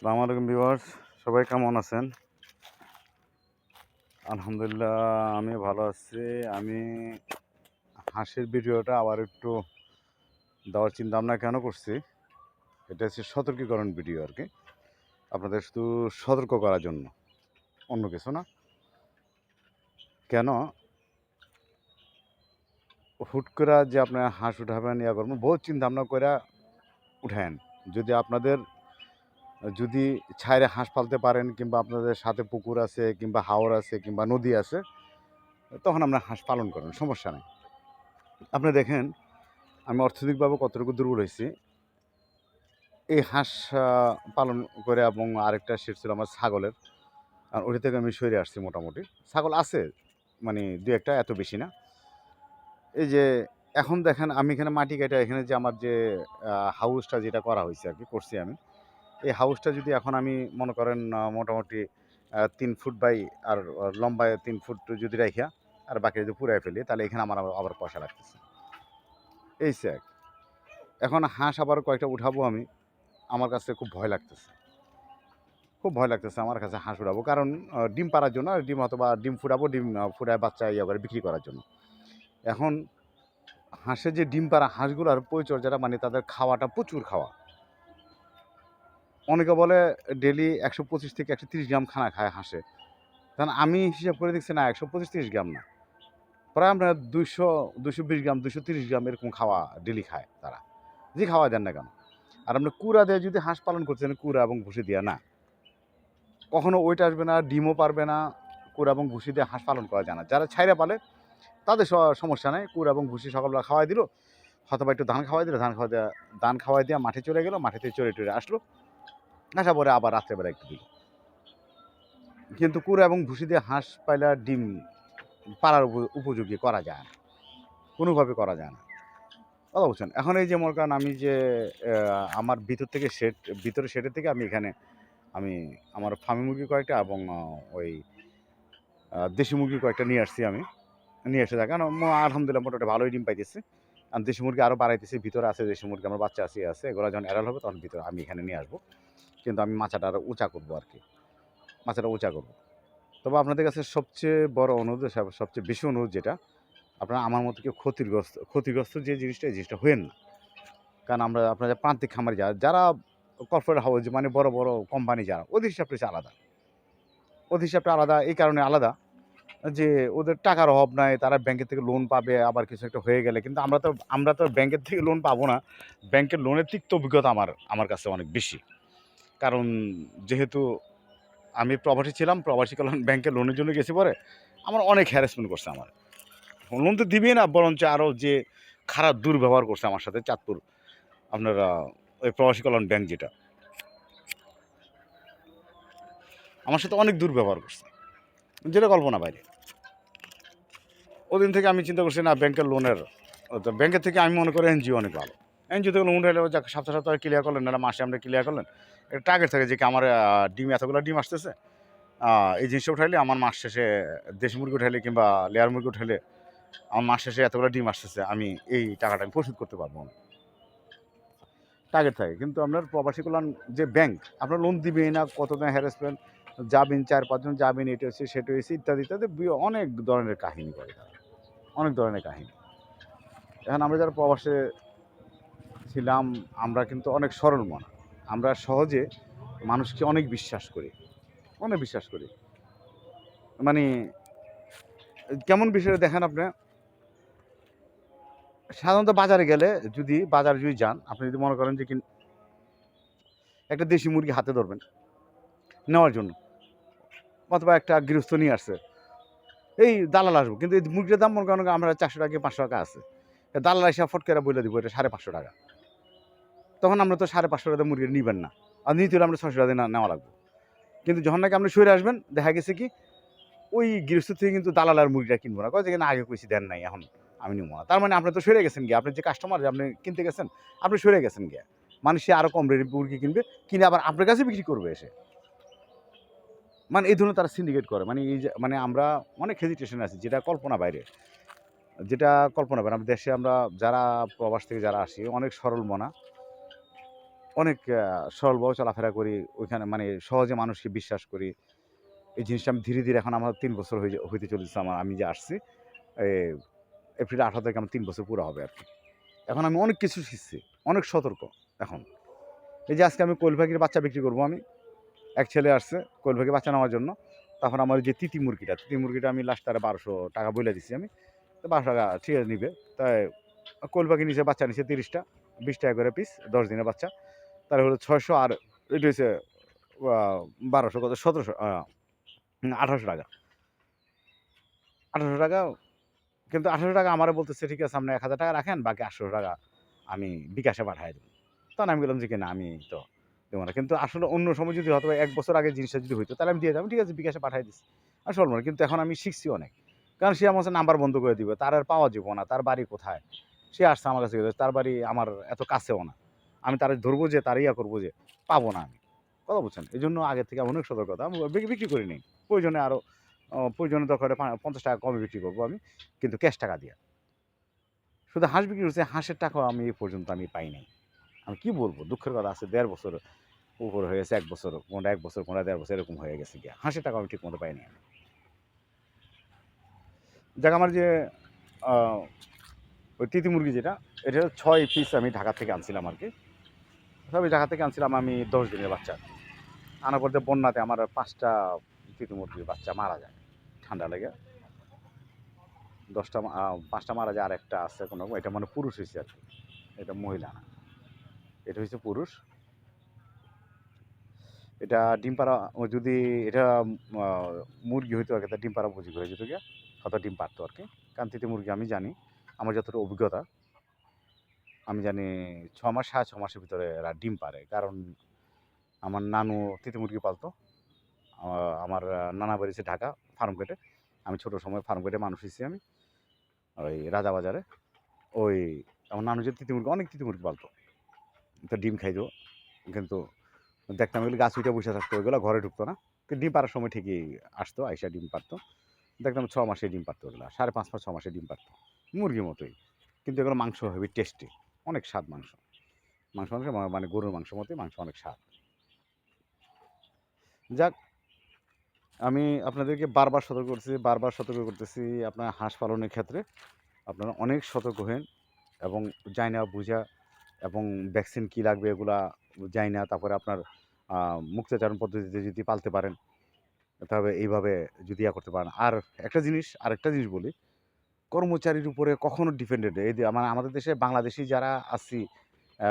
সালাম আলাইকুম ভিউয়ার্স, সবাই কেমন আছেন? আলহামদুলিল্লাহ, আমি ভালো আছি। আমি হাসির ভিডিওটা আবার একটু দেওয়ার চিন্তা ভাবনা কেন করছি? এটা হচ্ছে সতর্কীকরণ ভিডিও আর কি। আপনাদের শুধু সতর্ক করার জন্য, অন্য কিছু না। কেন? হুট করে যে আপনার হাঁস উঠাবেন, ইয়া করবেন, বহুত চিন্তা ভাবনা করে উঠেন যদি আপনাদের যদি ছাইরে হাঁস পালতে পারেন কিংবা আপনাদের সাথে পুকুর আছে কিংবা হাওর আছে কিংবা নদী আছে, তখন আপনার হাঁস পালন করেন, সমস্যা নেই। আপনি দেখেন, আমি অর্থনৈতিকভাবে কতটুকু দুর্বল হয়েছি। এই হাঁস পালন করে এবং আরেকটা সেট ছিল আমার ছাগলের। আর ওটা থেকে আমি সরে আসছি মোটামুটি। ছাগল আছে মানে দু একটা, এত বেশি না। এই যে, এখন দেখেন, আমি এখানে মাটি কেটে, এখানে যে আমার যে হাউসটা যেটা করা হয়েছে আর কি, করছি আমি। এই হাউসটা যদি এখন আমি মনে করেন মোটামুটি তিন ফুট বাই আর লম্বায় তিন ফুট যদি রাখিয়া আর বাকি যদি পুরাই ফেলি, তাহলে এখানে আমার আবার পয়সা লাগতেছে। এই স্যাক এখন হাঁস আবার কয়েকটা উঠাবো আমি, আমার কাছে খুব ভয় লাগতেছে। খুব ভয় লাগতেছে আমার কাছে হাঁস উঠাবো। কারণ ডিম পাড়ার জন্য আর ডিম অথবা ডিম ফুটাবো, ডিম ফুটায় বাচ্চা ইয়ে করে বিক্রি করার জন্য। এখন হাঁসের যে ডিম পাড়া হাঁসগুলোর পরিচর্যাটা মানে তাদের খাওয়াটা প্রচুর খাওয়া। অনেকে বলে ডেলি একশো পঁচিশ থেকে একশো তিরিশ গ্রাম খানা খায় হাঁসে। কারণ আমি হিসাব করে দেখছি না, একশো পঁচিশ তিরিশ গ্রাম না। প্রায় আমরা দুইশো দুশো বিশ গ্রাম দুশো তিরিশ গ্রাম এরকম খাওয়া ডেলি খায় তারা। যে খাওয়া দেন না কেন? আর আপনি কুড়া দিয়ে যদি হাঁস পালন করছেন কুড়া এবং ভুসি দিয়ে না। কখনো ওইটা আসবে না, ডিমও পারবে না, কুড়া এবং ভুসি দিয়ে হাঁস পালন করা যায় না। যারা ছাইরা পালে, তাদের সমস্যা নেই। কুড়া এবং ভুসি সকালবেলা খাওয়াই দিল হয়তো একটু ধান খাওয়াই দিল, ধান খাওয়া দেওয়া ধান খাওয়াই দিয়ে মাঠে চলে গেলো, মাঠে থেকে চড়ে টরে আসলো। আসা পরে আবার রাত্রেবেলা একটু দিল। কিন্তু কুড়া এবং ভুসি দিয়ে হাঁস পাইলা ডিম পাড়ার উপ- উপযোগী করা যায় না। কোনোভাবে করা যায় না। কথা বলছেন, এখন এই যে মনে করেন আমি যে আমার ভিতর থেকে শেড ভিতরে শেডের থেকে আমি এখানে, আমি আমার ফার্মি মুরগি কয়েকটা এবং ওই দেশি মুরগি কয়েকটা নিয়ে আসছি আমি। নিয়ে এসে থাকেন আলহামদুলিল্লাহ মোটামুটি ভালোই ডিম পাইতেছি। আর দেশি মুরগি আরও বাড়াইতেছি, ভিতরে আছে দেশি মুরগি, আমার বাচ্চা আছে আছে। এগুলো যখন এরাল হবে তখন ভিতরে আমি এখানে নিয়ে আসব। কিন্তু আমি মাছাটা আরও উঁচা করব আর কি। মাচাটা উঁচা করব। তবে আপনাদের কাছে সবচেয়ে বড় অনুরোধ সবচেয়ে বেশি অনুরোধ যেটা, আপনারা আমার মতো কেউ ক্ষতিগ্রস্ত ক্ষতিগ্রস্ত যে জিনিসটা, এই জিনিসটা হয়েন না। কারণ আমরা, আপনারা প্রান্তিক খামারি, যারা যারা কর্পোরেট হাউস মানে বড় বড় কোম্পানি যারা, ওদের হিসাবটা আলাদা। ওদের হিসাবটা আলাদা, এই কারণে আলাদা। যে ওদের টাকার অভাব নাই, তারা ব্যাংকের থেকে লোন পাবে, আবার কিছু একটা হয়ে গেলে। কিন্তু আমরা তো আমরা তো ব্যাংকের থেকে লোন পাবো না। ব্যাংকের লোনের তিক্ত অভিজ্ঞতা আমার আমার কাছে অনেক বেশি। কারণ যেহেতু আমি প্রবাসী ছিলাম, প্রবাসী কল্যাণ ব্যাংকে লোনের জন্য গেছি পরে, আমার অনেক হ্যারাসমেন্ট করছে আমার। লোন তো দিবেই না, বরঞ্চ আরও যে খারাপ দুর্ব্যবহার করছে আমার সাথে চাঁদপুর, আপনারা, ওই প্রবাসী কল্যাণ ব্যাংক যেটা। আমার সাথে অনেক দুর্ব্যবহার করছে। যেটা কল্পনা বাইরে। ওদিন থেকে আমি চিন্তা করছি, না, ব্যাংকের লোনের তো ব্যাংকের থেকে আমি মনে করি এনজিও অনেক ভালো। এনজিও থেকে লোন হলে যাক, সপ্তাহ সপ্তাহে ক্লিয়ার করলেন, না মাসে আমরা ক্লিয়ার করলেন। একটা টার্গেট থাকে যে কি আমার ডিম, এতগুলো ডিম আসতেছে এই জিনিসটা উঠাইলে আমার মাস শেষে দেশি মুরগি উঠাইলে কিংবা লেয়ার মুরগি উঠাইলে আমার মাস শেষে এতগুলো ডিম আসতেছে, আমি এই টাকাটা আমি পরিশোধ করতে পারব না। টার্গেট থাকে, কিন্তু আপনার প্রবাসী কল্যাণ যে ব্যাংক আপনার লোন দিবেই না কত কতদিন হ্যারাসমেন্ট যাবেন চার, পাঁচজন যাবেন এটা হচ্ছে, সেটা হয়েছে ইত্যাদি ইত্যাদি অনেক ধরনের কাহিনী করে তারা। অনেক ধরনের কাহিনী। এখন আমরা যারা প্রবাসে ছিলাম, আমরা কিন্তু অনেক সরল মনা। আমরা সহজে মানুষকে অনেক বিশ্বাস করি। অনেক বিশ্বাস করি। মানে কেমন বিষয়ে দেখেন আপনি? সাধারণত বাজারে গেলে যদি, বাজারে যদি যান, আপনি যদি মনে করেন যে একটা দেশি মুরগি হাতে ধরবেন, নেওয়ার জন্য। অথবা একটা গৃহস্থ নিয়ে আসছে। এই দালাল আসব, কিন্তু এই মুরগির দাম মনে করেন আমরা চারশো টাকা পাঁচশো টাকা আছে। দালাল এসে ফটকেরা বলে দিব, এটা সাড়ে পাঁচশো টাকা। তখন আমরা তো সাড়ে পাঁচশো টাকা মুরগি নিবেন না, আর নিতে হলে আমরা ছশো টাকা না- নেওয়া লাগবে। কিন্তু যখন নাকি আপনি সরে আসবেন, দেখা গেছে কি, ওই গৃহস্থ থেকে কিন্তু দালাল আর মুরগিটা কিনবো না। না, আগে কইছি দেন নাই, এখন আমি নিবো না। তার মানে আপনি তো সরে গেছেন গিয়ে। আপনি যে কাস্টমার আপনি কিনতে গেছেন, আপনি সরে গেছেন গিয়ে। মানে সে আরও কম রেট মুরগি কিনবে, কিনে আবার আপনার কাছে বিক্রি করবে এসে। মানে এই ধরনের তারা সিন্ডিকেট করে মানে এই মানে আমরা অনেক হেজিটেশন আছি যেটা কল্পনা বাইরে যেটা কল্পনা বাইরে আমাদের দেশে আমরা যারা প্রবাস থেকে যারা আসি অনেক সরল মনা অনেক সরলভাবে চলাফেরা করি। ওইখানে মানে সহজে মানুষকে বিশ্বাস করি। এই জিনিসটা আমি ধীরে, ধীরে এখন আমার তিন বছর হয়ে হইতে চলেছে আমার আমি যে আসছি। এপ্রিল ১৮ তারিখে আমার তিন বছর পুরো হবে আর কি এখন আমি অনেক কিছু শিখছি। অনেক সতর্ক এখন। এই যে আজকে আমি কোয়েল পাখির বাচ্চা বিক্রি করব আমি। এক ছেলে আসছে কোয়েল পাখির বাচ্চা নেওয়ার জন্য। তখন আমার যে তিতি মুরগিটা, তিতি মুরগিটা আমি লাস্ট তারে ১২০০ টাকা বইলা দিছি আমি। তো ১২০০ টাকা ঠিক আছে নিবে। তাই কোয়েল পাখি নিছে বাচ্চা নিছে ৩০ টা। ২০ টাকা করে পিস ১০ দিনের বাচ্চা। তার হলো ৬০০ আর এটা হইছে বারোশো ১২০০ কত ১৭০০ আ ১৮০০ টাকা। ১৮০০ টাকা কিন্তু ১৮০০ টাকা আমারে বলতেছে ঠিক আছে আপনি ১০০০ টাকা রাখেন বাকি ৮০০ টাকা আমি বিকাশে পাঠায় দেব। তখন আমি বললাম যে কি না আমি তো দেব না। কিন্তু আসলে অন্য সময় যদি হয়তোবা ১ বছর আগে জিনিসটা যদি হইতো তাহলে আমি দিয়ে দিতাম। ঠিক আছে বিকাশে পাঠায় দিচ্ছি আর সরল মানে কিন্তু এখন আমি শিখছি অনেক। কারণ সে আমার নাম্বার বন্ধ করে দিবে। তার আর পাওয়া যাবে না। তার বাড়ি কোথায়? সে আসছে আমার কাছে তার বাড়ি আমার এত কাছেও না। আমি তারে ধরবো যে তার ইয়া করব যে পাবো না আমি। কথা বুঝছেন? এজন্য আগে থেকে আমি অনেক সতর্কতা। আমি বিক বিক্রি করি নাই। প্রয়োজনে আরও প্রয়োজনে দরকার পঞ্চাশ টাকা কমে বিক্রি করব আমি। কিন্তু ক্যাশ টাকা দিয়ে শুধু হাঁস বিক্রি করছি, হাঁসের টাকাও আমি এ পর্যন্ত আমি পাই নাই। আমি কি বলব? দুঃখের কথা আছে দেড় বছর উপর হয়ে গেছে এক বছর, কোনটা এক বছর, কোনটা দেড় বছর এরকম হয়ে গেছে গিয়া। হাঁসের টাকা আমি ঠিক মতো পাইনি আমি। যাক আমার যে ওই তিতি মুরগি যেটা, এটা ছয় পিস আমি ঢাকা থেকে আনছিলাম আর কি সবই ঢাকা থেকে আনছিলাম আমি ১০ দিনের বাচ্চা। আনার পর বন্যাতে আমার ৫ টা তিতি মুরগির বাচ্চা মারা যায়। ঠান্ডা লেগে। ১০ টা আ ৫ টা মারা যায় আর একটা আছে কোনো এটা মানে পুরুষ হয়েছে আর কি এটা মহিলা না। এটা হইছে পুরুষ। এটা ডিম পাড়া যদি এটা মুরগি হইতো আগে তা ডিম পাড়া উপযোগী হয়ে যেত গিয়া। হয়তো ডিম পারতো আরকি। কারণ তিতি মুরগি আমি জানি, আমার যতটা অভিজ্ঞতা আমি জানি ছ মাস, ৬.৫ মাসের ভিতরে এরা ডিম পাড়ে। কারণ আমার নানু তিতি মুরগি পালতো। আমার নানা বাড়ি হচ্ছে ঢাকা ফার্ম গেটে। আমি ছোট সময় ফার্ম গেটে মানুষ হইছি আমি। ওই রাজাবাজারে। ওই আমার নানু যে তিতি মুরগি অনেক তিতি মুরগি পালতো। তো ডিম খাইতো। কিন্তু দেখতাম এগুলো গাছ উইঠা বইসা থাকতো। ওইগুলো ঘরে ঢুকতো না। কিন্তু ডিম পাড়ার সময় ঠিকই আসতো, আইসা ডিম পারতো দেখতাম ছ মাসে ডিম পাড়তো ওগুলা। ৫.৫ মাস ছ মাসে ডিম পারতো মুরগির মতোই। কিন্তু এগুলো মাংস হবে টেস্টি। অনেক স্বাদ মাংস। মাংস মাংস মানে গরুর মাংস মতোই মাংস অনেক স্বাদ। যাক আমি আপনাদেরকে বারবার সতর্ক করতেছি, বারবার সতর্ক করতেছি আপনার হাঁস পালনের ক্ষেত্রে আপনারা অনেক সতর্ক হইন এবং জাইনা বুঝা এবং ভ্যাকসিন কি লাগবে এগুলা জাইনা তারপরে আপনার মুক্তচারণ পদ্ধতিতে যদি পালতে পারেন, তবে এইভাবে যদি ইয়া করতে পারেন। আর একটা জিনিস আর একটা জিনিস বলি, কর্মচারীর উপরে কখনো ডিপেন্ডেন্ট এই মানে আমাদের দেশে বাংলাদেশী যারা আছি,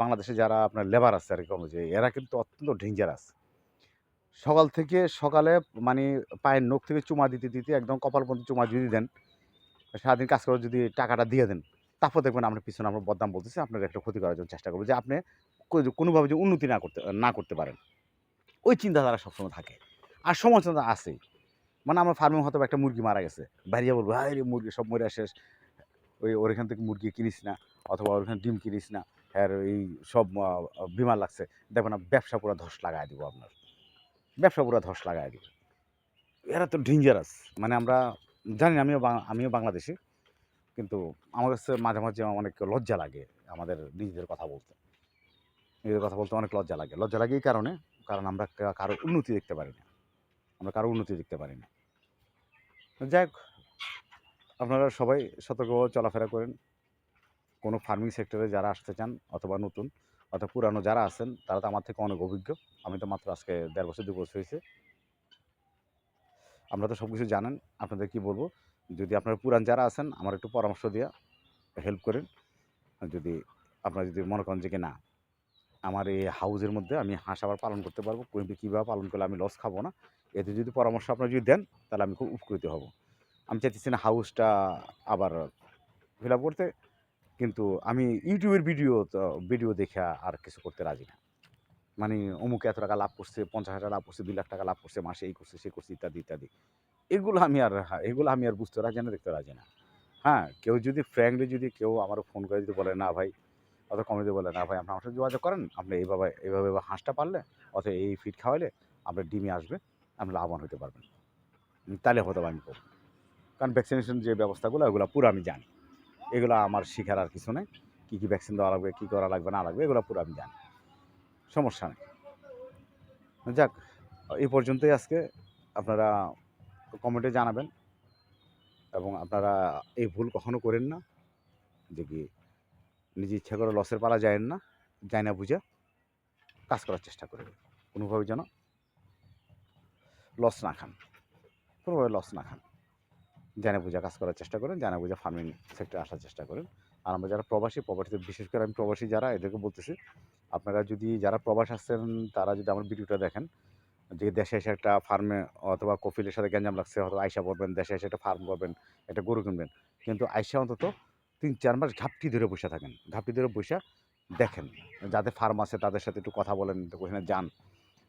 বাংলাদেশে যারা আপনার লেবার আছে আরকি কর্মচারী এরা কিন্তু অত্যন্ত ডেঞ্জারাস। সকাল থেকে সকালে মানে পায়ের নখ থেকে চুমা দিতে, দিতে একদম কপাল পর্যন্ত চুমা যদি দেন, সারাদিন কাজ করে যদি টাকাটা দিয়ে দেন, তারপর দেখবেন আপনার পিছনে আমরা বদনাম বলতেছি, আপনার একটা ক্ষতি করার জন্য চেষ্টা করব। যে আপনি কোনোভাবে যে উন্নতি না করতে না করতে পারেন। ওই চিন্তাধারা সবসময় থাকে। আর সমালোচনা আছেই। মানে আমার ফার্মে হয়তোবা একটা মুরগি মারা গেছে। বাইরে বলব, "হায়রে মুরগি সব মইরা শেষ। ওই ওর এখান থেকে মুরগি কিনিস না অথবা ওর এখানে ডিম কিনিস না। এর এই সব বিমার লাগছে।" দেখবেন ব্যবসা পুরা ধস লাগায় দিব আপনার। ব্যবসা পুরা ধস লাগায় দিব। এরা তো ডেঞ্জারাস। মানে আমরা জানি আমিও আমিও বাংলাদেশী। কিন্তু আমার কাছে মাঝে, মাঝে অনেক লজ্জা লাগে আমাদের নিজেদের কথা বলতে। নিজেদের কথা বলতে অনেক লজ্জা লাগে। লজ্জা লাগে এই কারণে, কারণ আমরা কারও উন্নতি দেখতে পারি না। আমরা কারও উন্নতি দেখতে পারি না। যাই হোক, আপনারা সবাই সতর্কভাবে চলাফেরা করেন। কোনো ফার্মিং সেক্টরে যারা আসতে চান অথবা নতুন অথবা পুরানো যারা আছেন তারা তো আমার থেকে অনেক অভিজ্ঞ। আমি তো মাত্র আজকে দেড় বছর দু বছর হইছে। আপনারা তো সব কিছু জানেন। আপনাদের কি বলব? যদি আপনারা পুরান যারা আছেন আমার একটু পরামর্শ দিয়া হেল্প করেন। যদি আপনারা যদি মনে করেন যে কি না, আমার এই হাউজের মধ্যে আমি হাঁস আবার পালন করতে পারব। কিন্তু কীভাবে পালন করলে আমি লস খাব না। এতে যদি পরামর্শ আপনারা যদি দেন তাহলে আমি খুব উপকৃত হব। আমি চাইতেছি না হাউসটা আবার ফিল আপ করতে। কিন্তু আমি ইউটিউবের ভিডিও ভিডিও দেখে আর কিছু করতে রাজি না। মানে অমুকে এত টাকা লাভ করছে, ৫০,০০০ টাকা লাভ করছে, দুই লাখ টাকা লাভ করছে, মাসে এই করছে, সে করছে ইত্যাদি, ইত্যাদি। এগুলো আমি আর হ্যাঁ, এগুলো আমি আর বুঝতে রাজি না, দেখতে রাজি না। হ্যাঁ, কেউ যদি ফ্র্যাঙ্কলি যদি কেউ আমারে ফোন করে যদি বলে, "না ভাই" অথবা কমেন্টে বলে, "না ভাই আপনি আমার সাথে যোগাযোগ করেন। আপনি এইভাবে, এভাবে হাঁসটা পারলে অথবা এই ফিড খাওয়াইলে আপনার ডিমে আসবে। আপনি লাভবান হতে পারবেন।" তাহলে হয়তোবা আমি করব। কারণ ভ্যাকসিনেশন যে ব্যবস্থাগুলো ওগুলো পুরো আমি জানি। এগুলো আমার শিখার আর কিছু নেই কী কী ভ্যাকসিন দেওয়া লাগবে, কী করা লাগবে না লাগবে এগুলো পুরো আমি জানি। সমস্যা নেই যাক এই পর্যন্তই আজকে আপনারা কমেন্টে জানাবেন। এবং আপনারা এই ভুল কখনো করেন না। যে কি নিজে ইচ্ছা করে লসের পালা যায় না যায় না বুঝে কাজ করার চেষ্টা করবেন কোনোভাবে যেন লস না খান। কোনোভাবে লস না খান। জানে বুঝে কাজ করার চেষ্টা করেন জানে বুঝে ফার্মিং সেক্টরে আসার চেষ্টা করেন। আর আমরা যারা প্রবাসী, প্রবাসীতে বিশেষ করে আমি প্রবাসী যারা, এদেরকে বলতেছি, আপনারা যদি যারা প্রবাস আসছেন তারা যদি আমার ভিডিওটা দেখেন যে দেশে এসে একটা ফার্মে অথবা কফিলের সাথে গ্যাঞ্জাম লাগছে অথবা আইসা পড়বেন, দেশে এসে একটা ফার্ম করবেন, একটা গরু কিনবেন। কিন্তু আইসা অন্তত তিন, চার মাস ঘাপটি ধরে বসে থাকেন। ঘাপটি ধরে বসে দেখেন, যাদের ফার্ম আছে তাদের সাথে একটু কথা বলেন ওখানে যান।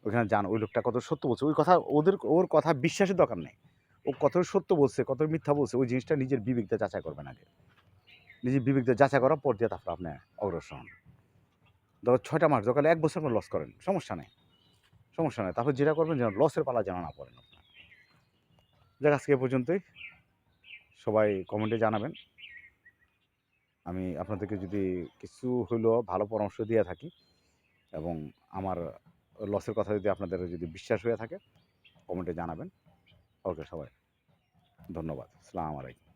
ওখানে যান, ওই লোকটা কত সত্য বলছে। ওই কথা, ওদের, ওর কথা বিশ্বাসের দরকার নেই। ও কত সত্য বলছে, কত মিথ্যা বলছে, ওই জিনিসটা নিজের বিবেকটা যাচাই করবেন আগে। নিজের বিবেকটা যাচাই করার পর দিয়ে তারপর আপনি অগ্রসর হন। ধরো ছয়টা মাস দরকার এক বছর লস করেন, সমস্যা নেই। সমস্যা নেই। তারপর যেটা করবেন যেন লসের পালা যেন না পড়েন আপনার। যাক, আজকে পর্যন্তই। সবাই কমেন্টে জানাবেন। আমি আপনাদেরকে যদি কিছু হইলেও ভালো পরামর্শ দিয়ে থাকি এবং আমার লসের কথা যদি আপনাদের যদি বিশ্বাস হয়ে থাকে কমেন্টে জানাবেন। ওকে, সবাই। ধন্যবাদ। সালাম আলাইকুম।